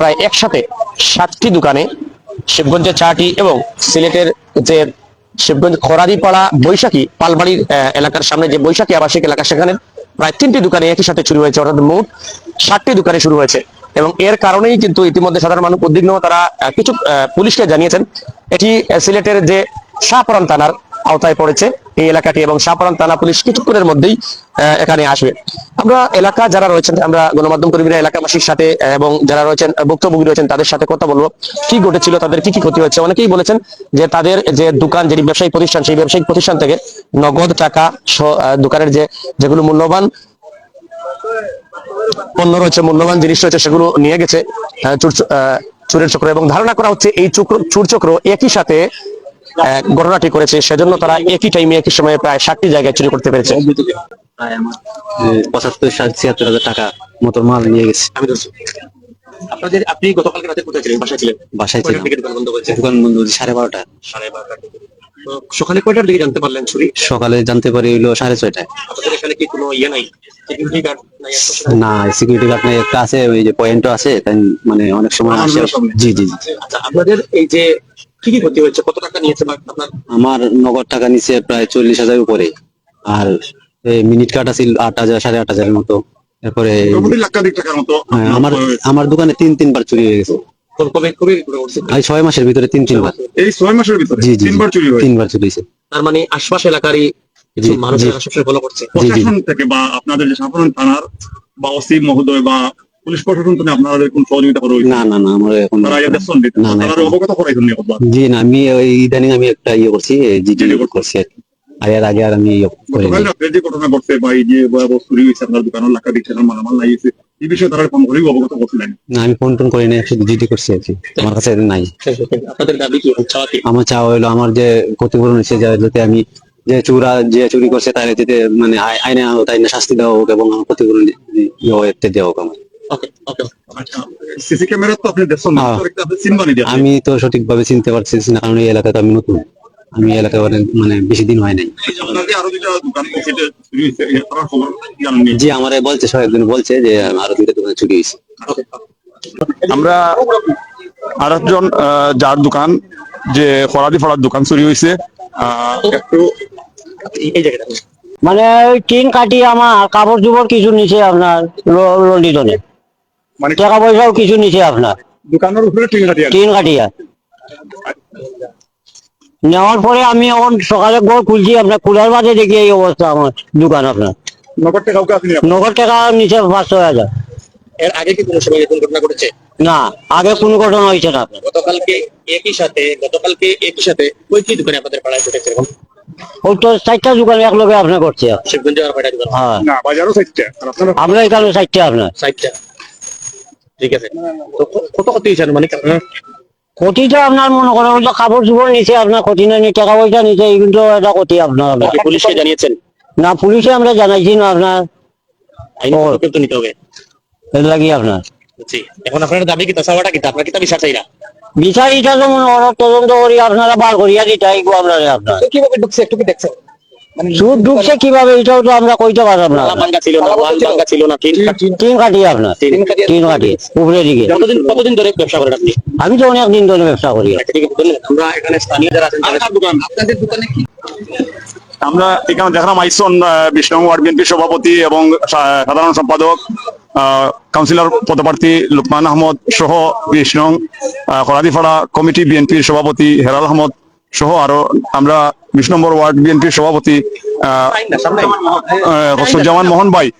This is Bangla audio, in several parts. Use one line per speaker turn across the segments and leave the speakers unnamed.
প্রায় একসাথে সাতটি দোকানে শিবগঞ্জের চারটি এবং সিলেটের যে শিবগঞ্জ খরাদিপাড়া বৈশাখী পালবাড়ির এলাকার সামনে যে বৈশাখী আবাসিক এলাকা, সেখানে প্রায় তিনটি দোকানে একই সাথে শুরু হয়েছে। অর্থাৎ মোট ষাটটি দোকানে শুরু হয়েছে। এবং এর কারণেই কিন্তু ইতিমধ্যে সাধারণ মানুষ উদ্বিগ্ন তারা কিছু পুলিশকে জানিয়েছেন। এটি সিলেটের যে শাহপরান থানার আওতায় পড়েছে এই এলাকাটি এবং শাহপরান থানা পুলিশ কিছুক্ষণের মধ্যেই এখানে আসবে। আমরা এলাকা যারা রয়েছেন, আমরা গণমাধ্যম কর্মীরা, এলাকাবাসীর সাথে এবং যারা রয়েছেন ভুক্তভোগী রয়েছেন, তাদের সাথে কথা বলব। কি ঘটেছিল, তাদের কি কি ক্ষতি হয়েছে? অনেকেই বলেছেন যে তাদের যে দোকান যেটি ব্যবসায়িক প্রতিষ্ঠান, সেই ব্যবসায়িক প্রতিষ্ঠান থেকে নগদ টাকা দোকানের যে, যেগুলো মূল্যবান পণ্য রয়েছে, মূল্যবান জিনিস রয়েছে, সেগুলো নিয়ে গেছে চুরের চক্র। এবং ধারণা করা হচ্ছে, এই চক্র, চুর চক্র একই সাথে ঘটনাটি করেছে। সেজন্য তারা একই টাইমে একই সময়ে প্রায় ষাটটি জায়গায় চুরি করতে পেরেছে।
প্রায় আমার পঁচাত্তর ষাট ছিয়াত্তর হাজার টাকা মতো মাল নিয়ে গেছে।
আমি আপনাদের আপনি গতকালকে রাতে কোথায় ছিলেন? বাসায় ছিলেন?
বাসায়
কয়টার দোকান বন্ধ করেছে?
দোকান বন্ধ সাড়ে বারোটা
সাড়ে তো সকালে কয়টার দিকে জানতে পারলেন চুরি?
সকালে জানতে পারি হইল সাড়ে ছয়টায়।
আপনাদের এখানে কি কোনো ইয়ে নাই? সিকিউরিটি গার্ড
না সিকিউরিটি গার্ড নাই একটা আছে ওই যে পয়েন্টও আছে তাই মানে অনেক সময় আসে। জি জি জি।
আচ্ছা আপনাদের এই যে কি কি ক্ষতি হয়েছে? কত টাকা নিয়েছে বা আপনার?
আমার নগদ টাকা নিচে প্রায় চল্লিশ হাজার উপরে। আর এই মিনিট কাটা ছিল আট হাজার সাড়ে আট হাজারের মতো। এরপরে
মোটামুটি লাক্ষাধিক টাকার মতো
হ্যাঁ, আমার আমার দোকানে তিন তিনবার চুরি হয়ে গেছে।
কবে- কবে কবে
এই ছয় মাসের ভিতরে তিন তিনবার।
এই ছয় মাসের ভিতরে?
জি জি
তিনবার চুরি হয়েছে?
তিনবার চুরি হয়েছে।
তার মানে আশপাশ এলাকারই কিছু
জি,
মানুষ
জি।
সবসময় করছে।
জি, জি।
প্রশাসন থেকে বা আপনাদের যে সাধারণ থানার বা ওসি মহোদয় বা পুলিশ প্রশাসন থেকে আপনাদের কোন সহযোগিতা করা হয়েছে?
না না না আমার এখন না, না,
তারা অবগত করাইছেন নি
জি না আমি ওই ইদানিং আমি একটা ইয়ে করছি জিডি করছি আর আর এর আগে আর আমি ইয়ে
রাত্রে যে ঘটনা ঘটছে বা এই যে ভয়াবহ চুরি হয়েছে আপনার দোকানের লাক্ষাধিক টাকার মালামাল লাগিয়েছে এই বিষয়ে তারা ফোন করেই অবগত করছিলেন
না আমি ফোন টোন করিনি শুধু জিডি করছি আর কি। আমার কাছে নাই।
আপনাদের দাবি কি
আমার চাওয়া হলো আমার যে ক্ষতিপূরণ হয়েছে যাতে আমি যে চুরা যে চুরি করছে তার যাতে মানে আই- আইনে তাই না শাস্তি দেওয়া হোক এবং আমার ক্ষতিপূরণ ইয়ে দেওয়া হোক আমার।
সিসি ক্যামেরা তো আপনি দেখছেন
আমি তো সঠিকভাবে চিনতে পারছি না কারণ এই এলাকাতে আমি নতুন। আমি এলাকায় অনেক মানে বেশি দিন হয় নাই।
যে আরও দুটা দোকান সেটা চুরি হয়েছে এ তারা খবর জানেননি
জি আমার বলছে সব একজন বলছে যে আরও দুইটা দোকানে চুরি হয়েছে।
আমরা আরেকজন আহ, যার দোকান যে ফরাদি ফরার দোকান চুরি হয়েছে একটু
এই- এই জায়গাটা।
মানে ওই টিন কাটি আমার কাপড় চোপড় কিছু নিচে আপনার ল- লন্ডিতনে
মানে
টাকা পয়সাও কিছু নিচে আপনার।
দোকানের উপরে টিন কাটিয়ে
টিন কাটিয়া নেওয়ার পরে আমি এখন সকালে ঘর খুলছি আপনার খোলার বাদে দেখি এই অবস্থা আমার দোকান আপনার।
আপনি
নগদ টাকা নিচে পাঁচ ছয় হাজার।
এর আগে কি কোনো সময় এরকম ঘটনা ঘটেছে?
না আগে কোনো ঘটনা হয়েছে না আপনার।
গতকালকে একই সাথে গতকালকে একই সাথে কয়টি দোকানে আপনাদের পাড়ায় ঘটেছে
ওই তো চারটা দোকান এক লগে আপনার করছে
শিবগঞ্জে আর কয়টা দোকান?
হ্যাঁ।
না বাজারও চাইছে আর
আমরা এখানে চারটা আপনার।
সাইটটা ঠিক আছে। তো কত কত হয়েছে মানে আপনার
মনে করেন তো কাপড় চোপড় নিচে আপনার ক্ষতি না নিয়ে টাকা পয়সা নিচে এই কিন্তু এটা ক্ষতি আপনার
আপনি পুলিশকে জানিয়েছেন?
না পুলিশে আমরা জানাইছি না আপনার।
নিতে হবে।
লাগি আপনার।
এখন আপনার দাবি কি চাওয়াটা কি আপনার কি বিচার চাই না?
বিচার এটা তো মনে করেন তদন্ত করি আপনারা বার করিয়া দিতে আপনার।
কীভাবে ঢুকছে একটু কি দেখছেন?
সুদ ঢুকছে কীভাবে এটাও তো আমরা কইতে পারলাম না।
ভাঙ্গা ছিল না ওয়াল ভাঙ্গা ছিল না টিন
টিন কাটি আপনার
টিন কাটিয়ে-
কাটি উপরে দিকে।
কতদিন কতদিন ধরে ব্যবসা করেন আপনি?
আমি তো অনেক দিন ধরে ব্যবসা করি।
আচ্ছা, ঠিক আছে আমরা এখানে স্থানীয় যারা আছেন তাদের দোকান। আপনাদের দোকানে কি?
আমরা এখানে দেখলাম আইসন বিষ্ণু ওয়ার্ড বিএনপি সভাপতি এবং সা- সাধারণ সম্পাদক আহ, কাউন্সিলর পদপ্রার্থী লুকমান আহমদ সহ বিষ্ণু খরাদিপাড়া কমিটি বিএনপির সভাপতি হেরাল আহমদ সহ আরও আমরা বিশ নম্বর ওয়ার্ড বিএনপির সভাপতি আহ, মোহন ভাই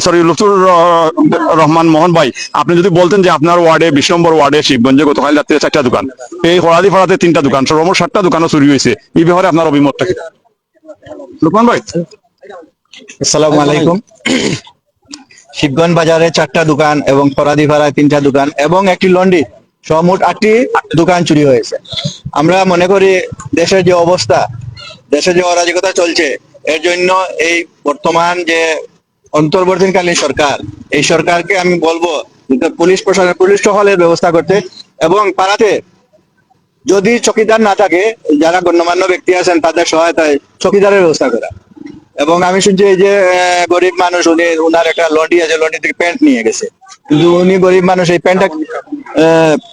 সরি লুতুর র- রহমান মোহন ভাই। আপনি যদি বলতেন যে আপনার ওয়ার্ডে বিশ নম্বর ওয়ার্ডে শিবগঞ্জে গতকাল রাত্রে চারটা দোকান। এই হরাদি ফাড়াতে তিনটা দোকান সর্বমোট সাতটা দোকানও চুরি হয়েছে। এই ব্যাপারে আপনার অভিমতটা কি? লুকমান ভাই।
আসসালামু আলাইকুম। শিবগঞ্জ বাজারে চারটা দোকান এবং ফরাদি ভাড়ায় তিনটা দোকান এবং একটি লন্ডি সহ মোট আটটি দোকান চুরি হয়েছে। আমরা মনে করি দেশের যে অবস্থা দেশে যে অরাজকতা চলছে, এর জন্য এই বর্তমান যে অন্তর্বর্তীকালীন সরকার, এই সরকারকে আমি বলব পুলিশ প্রশাসন, পুলিশ টহলের ব্যবস্থা করতে এবং পাড়াতে যদি চকিদার না থাকে, যারা গণ্যমান্য ব্যক্তি আছেন, তাদের সহায়তায় চকিদারের ব্যবস্থা করা। এবং আমি শুনছি এই যে গরিব মানুষ, উনি, উনার একটা লন্ডি আছে, লন্ডি থেকে প্যান্ট নিয়ে গেছে। কিন্তু উনি গরিব মানুষ, এই প্যান্টটা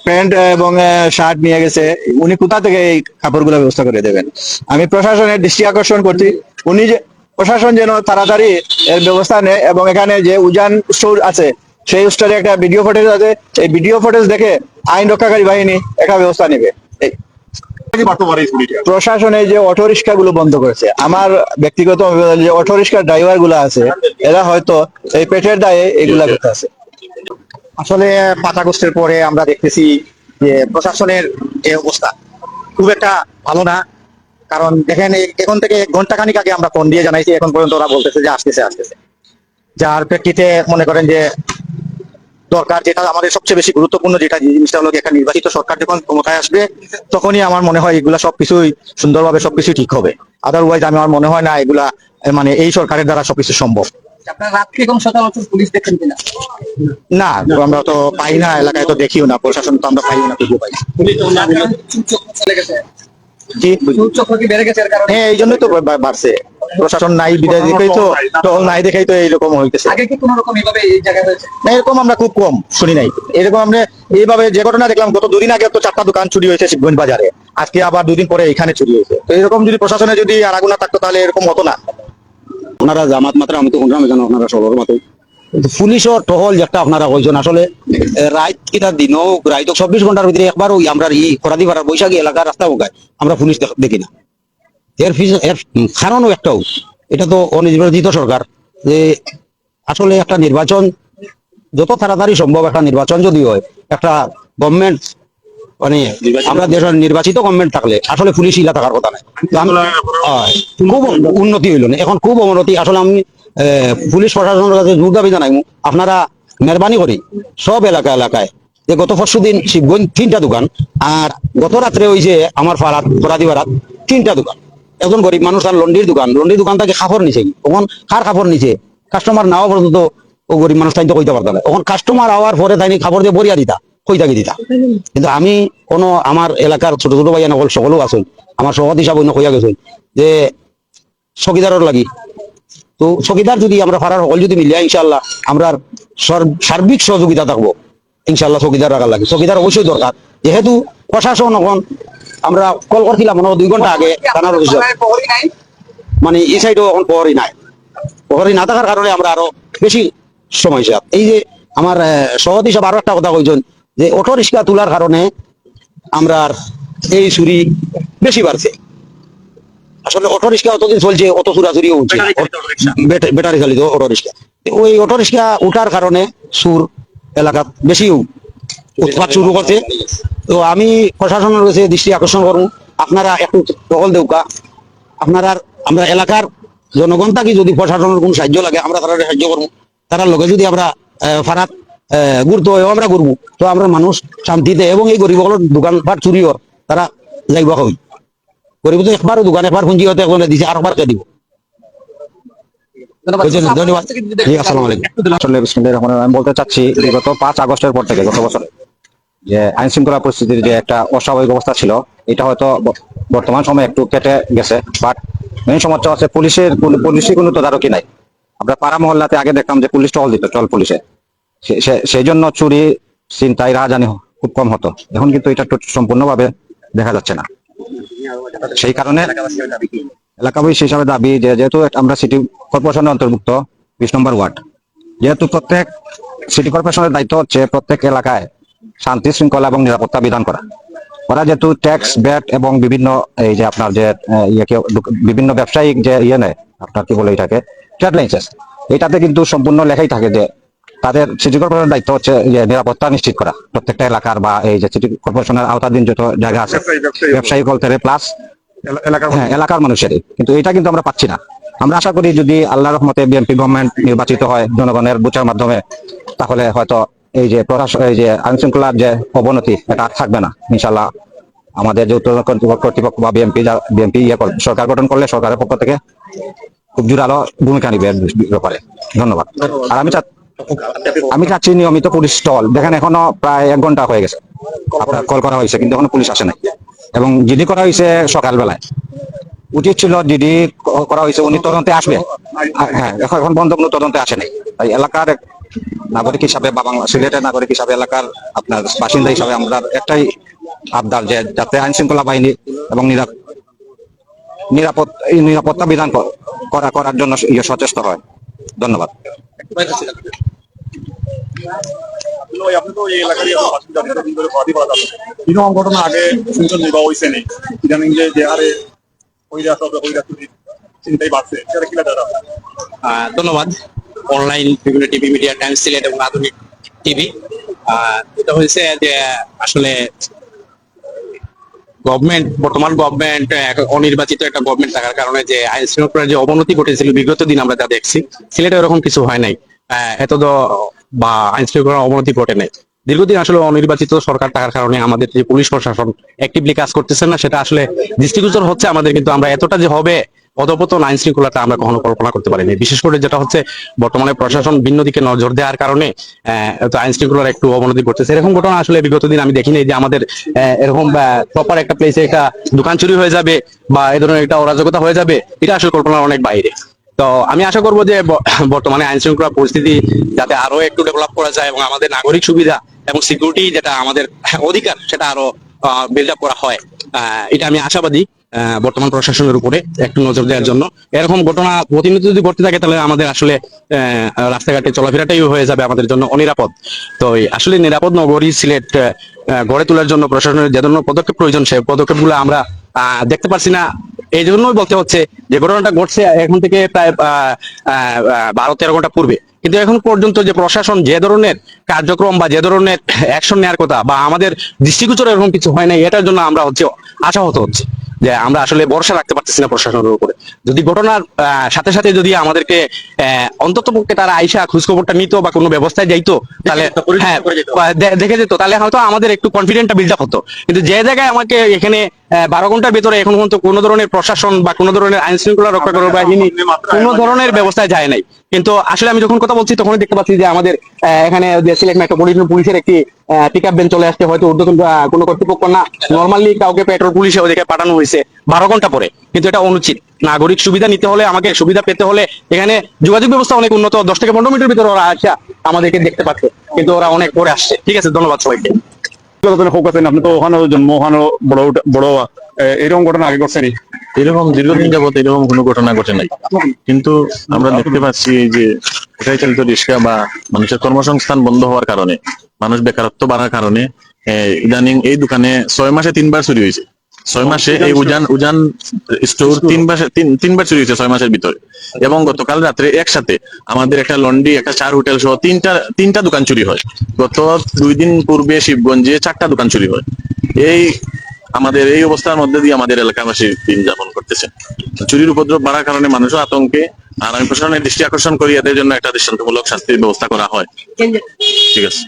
প্যান্ট এবং শার্ট নিয়ে গেছে। উনি কোথা থেকে এই কাপড়গুলো ব্যবস্থা করে দেবেন? আমি প্রশাসনের দৃষ্টি আকর্ষণ করছি। উনি যে, প্রশাসন যেন তাড়াতাড়ি এর ব্যবস্থা নেয় এবং এখানে যে উজান স্টোর আছে, সেই স্টোরে একটা ভিডিও ফুটেজ আছে। এই ভিডিও ফুটেজ দেখে আইন রক্ষাকারী বাহিনী একটা ব্যবস্থা নেবে। প্রশাসনে যে অটো রিক্সা গুলো বন্ধ করেছে, আমার ব্যক্তিগত যে অটো রিক্সার ড্রাইভারগুলো আছে, এরা হয়তো এই পেটের দায়ে এগুলা করতে আছে।
আসলে পাঁচ আগস্টের পরে আমরা দেখতেছি যে প্রশাসনের যে অবস্থা খুব একটা ভালো না। কারণ দেখেন এখন থেকে ঘণ্টা খানিক আগে আমরা ফোন দিয়ে জানাইছি, এখন পর্যন্ত ওরা বলতেছে যে আসতেছে আসতেছে। যার প্রেক্ষিতে মনে করেন যে দরকার যেটা, আমাদের সবচেয়ে বেশি গুরুত্বপূর্ণ যেটা জিনিসটা হলো একটা নির্বাচিত সরকার যখন ক্ষমতায় আসবে, তখনই আমার মনে হয় এগুলা সবকিছুই সুন্দরভাবে সবকিছু ঠিক হবে। আদারওয়াইজ আমি আমার মনে হয় না এগুলা মানে এই সরকারের দ্বারা সবকিছু সম্ভব।
আপনার রাত্রি এবং সচরাচর পুলিশ দেখেন কিনা?
না আমরা তো পাই না এলাকায় তো দেখিও না প্রশাসন তো আমরা পাইও না খুঁজে পাই
চলে গেছে।
জি। হ্যাঁ এই জন্যই তো বা- বা- বাড়ছে। প্রশাসন নাই বিদায় দেখেই তো টহল নাই দেখেই তো এইরকম হইতেছে।
আগে কি কোনো রকম এইভাবে এই জায়গায় হয়েছে?
না এরকম আমরা খুব কম শুনি নাই। এরকম আমরা এইভাবে যে ঘটনা দেখলাম গত দুদিন আগে তো চারটা দোকান চুরি হয়েছে শিবগঞ্জ বাজারে। আজকে আবার দুদিন পরে এখানে চুরি হয়েছে। তো এরকম যদি প্রশাসনে যদি আর আগুনা থাকতো তাহলে এরকম হতো না।
ওনারা জামাত মাত্র, আমি তো শুনলাম এখানে ওনারা সবার মতো
পুলিশের টহল যেটা আপনারা কইছেন, আসলে রাত কিটা দিনও রাইত চব্বিশ ঘণ্টার ভিতরে একবারও আমরা ই খরাদি ভাড়া বৈশাখী এলাকার রাস্তা ওগায় আমরা পুলিশ দেখি না। এর ফিস- এর কারণও একটাও এটা তো অনির্বাচিত সরকার। যে, আসলে একটা নির্বাচন, যত তাড়াতাড়ি সম্ভব একটা নির্বাচন যদি হয়, একটা গভর্নমেন্ট মানে আমরা দেশের নির্বাচিত গভর্নমেন্ট থাকলে আসলে পুলিশ ইলা থাকার কথা নাই। খুব উন্নতি হইল না। এখন খুব অবনতি আসলে আমি পুলিশ প্রশাসনের কাছে জোর দাবি জানাই। আপনারা মেহরবানি করি সব এলাকা এলাকায় যে গত পরশু দিন শিবগঞ্জ তিনটা দোকান আর গত রাত্রে হয়েছে আমার পাড়াত ফরাদি পাড়াত তিনটা দোকান। একজন গরিব মানুষ আর লন্ডির দোকান। লন্ডির দোকান থেকে কাপড় নিছে তখন কার কাপড় নিছে? কাস্টমার নাও পর্যন্ত ও গরিব মানুষ তাই তো কইতে পারতো না। তখন কাস্টমার আওয়ার পরে তাই কাপড় দিয়ে বরিয়া দিতা। কই থাকি দিতা কিন্তু আমি কোন আমার এলাকার ছোট ছোট ভাইয়া নকল সকলও আছেন আমার সভাপতি হিসাবে অন্য কইয়া গেছেন যে চকিদারের লাগি। তো চকিদার যদি আমরা পাড়ার সকল যদি মিলিয়া ইনশাল্লাহ আমরা সর- সার্বিক সহযোগিতা থাকব ইনশাল্লাহ চকিদার রাখার লাগে। চকিদার অবশ্যই দরকার। যেহেতু প্রশাসন এখন আমরা কল করছিলাম মনে দুই ঘণ্টা আগে থানার অফিসে।
আপনার প্রহরী নাই
মানে এই সাইডও এখন প্রহরী নাই। প্রহরী না থাকার কারণে আমরা আরও বেশি সমস্যা এই যে আমার সভাপতি সাহেব আরও একটা কথা কইছেন যে অটো রিক্সা তোলার কারণে আমরা এই চুরি বেশি বাড়ছে। আসলে অটো রিক্সা অতদিন চলছে অত চুরাচুরিও হচ্ছে। ব্যাটা- ব্যাটারি চালিত অটো রিক্সা। ওই অটো রিক্সা উঠার কারণে সুর এলাকাত বেশি উৎপাত শুরু করছে। তো আমি প্রশাসনের কাছে দৃষ্টি আকর্ষণ করব আপনারা একটু টহল দেউকা। আপনারা আমরা এলাকার জনগণ থাকি যদি প্রশাসনের কোনো সাহায্য লাগে আমরা তারা সাহায্য করব। তারা লগে যদি আমরা ফারাত গুরুত্ব হয় আমরা করব তো আমরা মানুষ শান্তিতে এবং এই গরিবসকলের দোকান পাট চুরি হর তারা যাইবা হই গরিব তো একবারও দোকান একবার পুঁজি হতে একবার দিছে আর একবার কে দিব। ধন্যবাদ। আসসালামু আলাইকুম।
বিসমিল্লাহির রহমানির আমি বলতে চাচ্ছি বিগত পাঁচ আগস্টের পর থেকে গত বছরে যে আইন শৃঙ্খলা পরিস্থিতির যে একটা অস্বাভাবিক অবস্থা ছিল এটা হয়তো বর্তমান সময়ে একটু কেটে গেছে বাট সমস্যা হচ্ছে পুলিশের কোনো- তদারকি নাই। আমরা পাড়া মহল্লাতে আগে দেখতাম যে পুলিশ টহল দিত চল পুলিশে। সেই জন্য চুরি চিন্তায় রাহাজানি হ- খুব কম হতো। এখন কিন্তু এটা সম্পূর্ণভাবে দেখা যাচ্ছে না। সেই কারণে এলাকাবাসী হিসাবে দাবি যে, যেহেতু আমরা সিটি কর্পোরেশনের অন্তর্ভুক্ত, বিশ নম্বর ওয়ার্ড, যেহেতু প্রত্যেক সিটি কর্পোরেশনের দায়িত্ব হচ্ছে প্রত্যেক এলাকায় শান্তি, শৃঙ্খলা এবং নিরাপত্তা বিধান করা। ওরা যেহেতু ট্যাক্স ব্যাট এবং বিভিন্ন এই যে আপনার যে ইয়েকে বিভিন্ন ব্যবসায়িক যে ইয়ে নেয়, আপনার কি বলে এটাকে ট্রেড লাইসেন্স এটাতে কিন্তু সম্পূর্ণ লেখাই থাকে যে তাদের সিটি কর্পোরেশনের দায়িত্ব হচ্ছে যে নিরাপত্তা নিশ্চিত করা। প্রত্যেকটা এলাকার বা এই যে সিটি কর্পোরেশনের আওতাধীন যত জায়গা আছে
ব্যবসায়ী।
কলতারে প্লাস
এলাকার
হ্যাঁ মানুষেরই। কিন্তু এটা কিন্তু আমরা পাচ্ছি না। আমরা আশা করি যদি আল্লাহ রহমতে বিএনপি গভর্নমেন্ট নির্বাচিত হয় জনগণের বুচার মাধ্যমে তাহলে হয়তো এই যে প্রশাসন এই যে আইন শৃঙ্খলার যে অবনতি এটা আর থাকবে না। ইনশাল্লাহ আমাদের যে উত্তর কর্তৃপক্ষ বা বিএনপি বিএনপি ইয়ে সরকার গঠন করলে সরকারের পক্ষ থেকে খুব জোরালো ভূমিকা নিবে ব্যাপারে। ধন্যবাদ। আর আমি আমি চাচ্ছি নিয়মিত পুলিশ স্টল দেখেন, এখনও প্রায় এক ঘণ্টা হয়ে গেছে। আপনার কল করা হয়েছে, কিন্তু এখনও পুলিশ আসে নাই। এবং জিডি করা হয়েছে সকালবেলায় উচিত ছিল জিডি করা হয়েছে, উনি তদন্তে আসবে। হ্যাঁ এখন এখন বন্ধ কোনো তদন্তে আসে নাই। তাই এলাকার নাগরিক হিসাবে বা বাংলা সিলেটের নাগরিক হিসাবে এলাকার আপনার বাসিন্দা হিসাবে আমরা একটাই আবদার যে যাতে আইন শৃঙ্খলা বাহিনী এবং নিরাপ- নিরাপদ নিরাপত্তা বিধান করা করার জন্য ইয়ে সচেষ্ট হয়। ধন্যবাদ।
এরকম ঘটনা আগে শুনছেন বা ইদানিং যে যে হারে হইরা সব হইরা চুরি চিন্তাই বাড়ছে। সেটা
ধন্যবাদ। অনলাইন বিভিন্ন টিভি মিডিয়া টাইমস সিলেট এবং আধুনিক টিভি এটা হয়েছে যে আসলে গভর্নমেন্ট বর্তমান গভর্নমেন্ট অনির্বাচিত একটা গভর্নমেন্ট থাকার কারণে যে আইন শৃঙ্খলার যে অবনতি ঘটেছিল বিগত দিন আমরা যা দেখছি, সিলেটে ওরকম কিছু হয় নাই। এত বা আইন শৃঙ্খলার অবনতি ঘটে নাই। দীর্ঘদিন আসলে অনির্বাচিত সরকার থাকার কারণে আমাদের যে পুলিশ প্রশাসন অ্যাক্টিভলি কাজ করতেছে না, সেটা আসলে দৃষ্টিগোচর হচ্ছে আমাদের, কিন্তু আমরা এতটা যে হবে অধপতন আইন শৃঙ্খলাটা আমরা কখনো কল্পনা করতে পারিনি। বিশেষ করে যেটা হচ্ছে, বর্তমানে প্রশাসন ভিন্ন দিকে নজর দেওয়ার কারণে আইন শৃঙ্খলার একটু অবনতি ঘটতেছে এরকম ঘটনা আসলে বিগত দিন আমি দেখিনি যে আমাদের এরকম প্রপার একটা প্লেসে একটা দোকান চুরি হয়ে যাবে বা এই ধরনের একটা অরাজকতা হয়ে যাবে, এটা আসলে কল্পনার অনেক বাইরে। তো আমি আশা করব যে বর্তমানে আইন শৃঙ্খলা পরিস্থিতি যাতে আরও একটু ডেভেলপ করা যায় এবং আমাদের নাগরিক সুবিধা এবং সিকিউরিটি যেটা আমাদের অধিকার, সেটা আরও বিল্ড আপ করা হয়। এটা আমি আশাবাদী। বর্তমান প্রশাসনের উপরে একটু নজর দেওয়ার জন্য। এরকম ঘটনা প্রতিনিয়ত যদি ঘটতে থাকে, তাহলে আমাদের আসলে রাস্তাঘাটে চলাফেরাটাই হয়ে যাবে আমাদের জন্য অনিরাপদ। তো আসলে নিরাপদ নগরী, সিলেট গড়ে তোলার জন্য প্রশাসনের যে ধরনের পদক্ষেপ প্রয়োজন সে পদক্ষেপগুলো আমরা দেখতে পারছি না। এই জন্যই বলতে হচ্ছে যে ঘটনাটা ঘটছে এখন থেকে প্রায় বারো তেরো ঘণ্টা পূর্বে। কিন্তু এখন পর্যন্ত যে প্রশাসন যে ধরনের কার্যক্রম বা যে ধরনের অ্যাকশন নেওয়ার কথা বা আমাদের দৃষ্টিগোচর এরকম কিছু হয় না এটার জন্য আমরা হচ্ছে আশাহত হচ্ছে। যে আমরা আসলে ভরসা রাখতে পারতেছি না প্রশাসনের উপরে। যদি ঘটনার আহ, সাথে সাথে যদি আমাদেরকে অন্তত পক্ষে তারা আইসা খোঁজখবরটা নিত বা কোনো ব্যবস্থায় যাইতো তাহলে হ্যাঁ দেখে যেত তাহলে হয়তো আমাদের একটু কনফিডেন্টটা বিল্ড আপ হতো। কিন্তু যে জায়গায় আমাকে এখানে বারো ঘণ্টার ভিতরে এখন পর্যন্ত কোনো ধরনের প্রশাসন বা কোনো ধরনের আইন শৃঙ্খলা রক্ষা করার বাহিনী কোনো ধরনের ব্যবস্থায় যায় নাই। কিন্তু আসলে আমি যখন কথা বলছি তখন দেখতে পাচ্ছি যে আমাদের এখানে সিলেট মেট্রোপলিটন পুলিশের একটি পিক আপ ভ্যান চলে আসছে। হয়তো ঊর্ধ্বতন কোনো কর্তৃপক্ষ না। নর্মালি কাউকে পেট্রোল পুলিশে ওদিকে পাঠানো হয়েছে বারো ঘণ্টা পরে। কিন্তু এটা অনুচিত। নাগরিক সুবিধা নিতে হলে আমাকে সুবিধা পেতে হলে এখানে যোগাযোগ ব্যবস্থা অনেক উন্নত। দশ থেকে পনেরো মিনিটের ভিতরে ওরা আসা আমাদেরকে দেখতে পাচ্ছে। কিন্তু ওরা অনেক পরে আসছে। ঠিক আছে ধন্যবাদ সবাইকে।
বিগত দিনে হোক আছেন, আপনি তো ওখানে জন্ম ওখানে বড় বড় এরকম ঘটনা আগে ঘটছেনি
এরকম দীর্ঘদিন যাবত এরকম কোনো ঘটনা ঘটে নাই। কিন্তু আমরা দেখতে পাচ্ছি যে এটাই চালিত রিক্সা বা মানুষের কর্মসংস্থান বন্ধ হওয়ার কারণে মানুষ বেকারত্ব বাড়ার কারণে ইদানিং এই দোকানে ছয় মাসে তিনবার চুরি হয়েছে। ছয় মাসে এই উজান উজান স্টোর তিনবার তিন- তিনবার চুরি হয়েছে ছয় মাসের ভিতরে। এবং গতকাল রাত্রে একসাথে আমাদের একটা লন্ডি একটা চার হোটেল সহ তিনটা তিনটা দোকান চুরি হয়। গত দুই দিন পূর্বে শিবগঞ্জে চারটা দোকান চুরি হয়। এই আমাদের এই অবস্থার মধ্যে দিয়ে আমাদের এলাকাবাসী দিন যাপন করতেছে চুরির উপদ্রব বাড়ার কারণে মানুষও আতঙ্কে আর আমি প্রশাসনের দৃষ্টি আকর্ষণ করি এদের জন্য একটা দৃষ্টান্তমূলক শাস্তির ব্যবস্থা করা হয়। ঠিক আছে।